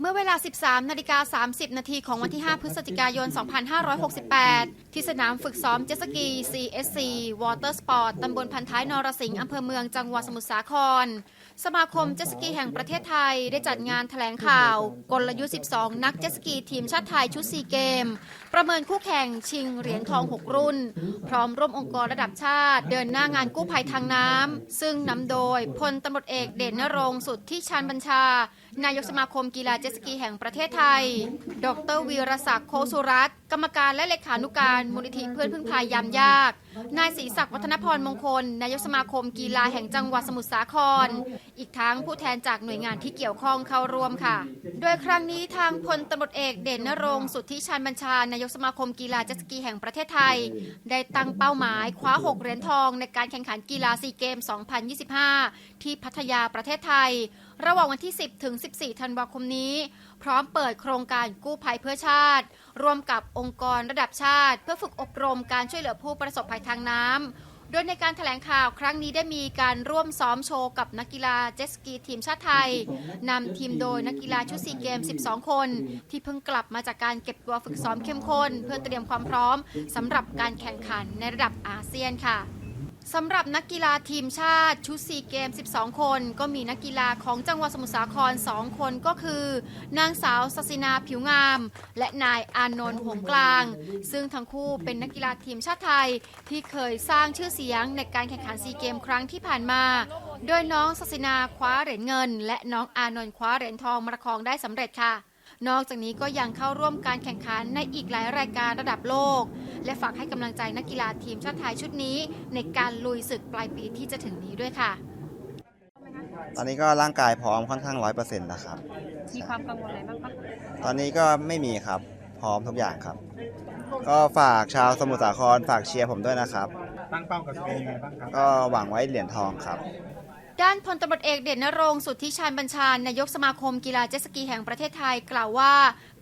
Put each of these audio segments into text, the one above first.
เมื่อเวลา 13 นาฬิกา 30 นาทีของวันที่ 5 พฤศจิกายน 2568 ที่สนามฝึกซ้อมเจ็ตสกี CSC Water Sport ตำบลพันท้ายนรสิงห์อำเภอเมืองจังหวัดสมุทรสาคร สมาคมเจ็ตสกีแห่งประเทศไทยได้จัดงานแถลงข่าว กลยุทธ์ 12 นักเจ็ตสกีทีมชาติไทยชุดซีเกม ประเมินคู่แข่งชิงเหรียญทอง 6 รุ่น พร้อมร่วมองค์กรระดับชาติ เดินหน้างานกู้ภัยทางน้ำซึ่งนำโดยพลตำรวจเอกเด่นนรงสุดที่ชันบัญชา นายกสมาคมกีฬาเจ็ตสกีแห่งประเทศไทย ดรวีรศักดิ์โคสุรัตน์กรรมการและเลขานุการมูลนิธิเพื่อนพึ่งพายยามยาก นายศรีศักดิ์วัฒนพรมงคล นายกสมาคมกีฬาแห่งจังหวัดสมุทรสาคร อีกทั้งผู้แทนจากหน่วยงานที่เกี่ยวข้องเข้าร่วมค่ะ โดยครั้งนี้ทางพลตำรวจเอกเด่นนรงค์สุทธิชันบัญชานายกสมาคมกีฬาเจ็ตสกีแห่งประเทศไทย ได้ตั้งเป้าหมายคว้า 6 เหรียญทองในการแข่งขันกีฬาซีเกม 2025 ที่พัทยาประเทศไทย ระหว่างวันที่ 10 ถึง 14 ธันวาคมนี้ พร้อมเปิดโครงการกู้ภัยเพื่อชาติ ร่วมกับองค์กรระดับชาติ เพื่อฝึกอบรมการช่วยเหลือผู้ประสบภัยทางน้ำ โดยในการแถลงข่าวครั้งนี้ได้มีการร่วมซ้อมโชว์กับนักกีฬาเจ็ตสกีทีมชาติไทยนำทีมโดยนักกีฬาชุดซีเกม 12 คน ที่เพิ่งกลับมาจากการเก็บตัวฝึกซ้อมเข้มข้น เพื่อเตรียมความพร้อมสำหรับการแข่งขันในระดับอาเซียนค่ะ สำหรับนักกีฬาทีมชาติชุดซีเกม 12 คน ก็มีนักกีฬาของจังหวัดสมุทรสาคร 2 คนก็คือ นางสาวศศินาผิวงาม และนายอานนท์หงกลาง ซึ่งทั้งคู่เป็นนักกีฬาทีมชาติไทย ที่เคยสร้างชื่อเสียงในการแข่งขันซีเกมครั้งที่ผ่านมา โดยน้องศศินาคว้าเหรียญเงิน และน้องอานนท์คว้าเหรียญทองมาครองได้สำเร็จค่ะนอกจากนี้ก็ยังเข้าร่วมการแข่งขันในอีกหลายรายการระดับโลก และฝากให้กำลังใจนักกีฬาทีมชาติไทยชุดนี้ ในการลุยศึกปลายปีที่จะถึงนี้ด้วยค่ะ ตอนนี้ก็ร่างกายพร้อมค่อนข้างร้อยเปอร์เซ็นต์นะครับ มีความกังวลอะไรบ้างปะตอนนี้ก็ไม่มีครับ พร้อมทุกอย่างครับ ก็ฝากชาวสมุทรสาครฝากเชียร์ผมด้วยนะครับ ตั้งเป้ากับตัวเองยังไงบ้างครับ ก็หวังไว้เหรียญทองครับ ด้านพลตำรวจเอกเด่นนรงสุทธิชันบัญชานายกสมาคมกีฬาเจ็ตสกีแห่งประเทศไทยกล่าวว่า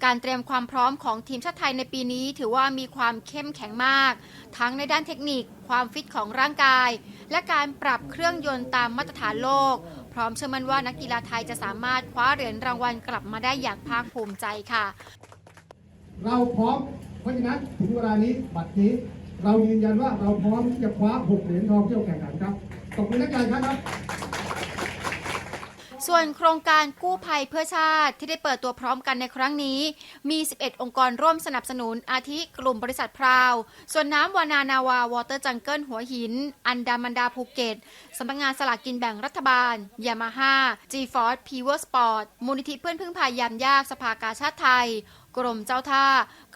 การเตรียมความพร้อมของทีมชาติไทยในปีนี้ถือว่ามีความเข้มแข็งมาก ทั้งในด้านเทคนิค ความฟิตของร่างกาย และการปรับเครื่องยนต์ตามมาตรฐานโลก พร้อมเชื่อมั่นว่านักกีฬาไทยจะสามารถคว้าเหรียญรางวัลกลับมาได้อย่างภาคภูมิใจค่ะ เราพร้อมเพราะฉะนั้นถึงเวลานี้บัดนี้ เรายืนยันว่าเราพร้อมที่จะคว้า 6 เหรียญทองที่เราแข่งขันครับขอบคุณนักกีฬาครับ ส่วนโครงการกู้ภัยเพื่อชาติที่ได้เปิดตัวพร้อมกันในครั้งนี้ มี 11 องค์กรร่วมสนับสนุนอาทิกลุ่มบริษัทพราว ส่วนน้ำวานานาวาวอเตอร์จังเกิลหัวหิน อันดามันดาภูเก็ตสำนักงานสลากกินแบ่งรัฐบาลยามาฮ่าจีฟอร์ดพีเวอร์สปอร์ตมูลนิธิเพื่อนพึ่งพายามยากสภากาชาติไทยกรมเจ้าท่า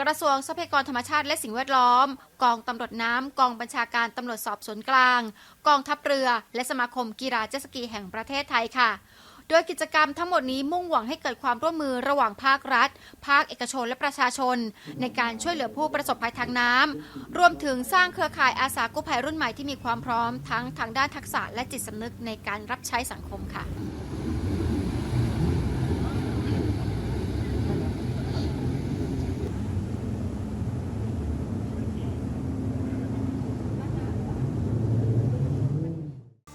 กระทรวงทรัพยากรธรรมชาติและสิ่งแวดล้อม กองตำรวจน้ำ กองบัญชาการตำรวจสอบสวนกลาง กองทัพเรือ และสมาคมกีฬาเจสกีแห่งประเทศไทยค่ะ โดยกิจกรรมทั้งหมดนี้มุ่งหวังให้เกิดความร่วมมือระหว่างภาครัฐ ภาคเอกชนและประชาชน ในการช่วยเหลือผู้ประสบภัยทางน้ำรวมถึงสร้างเครือข่ายอาสากู้ภัยรุ่นใหม่ที่มีความพร้อมทั้งทางด้านทักษะและจิตสำนึกในการรับใช้สังคมค่ะ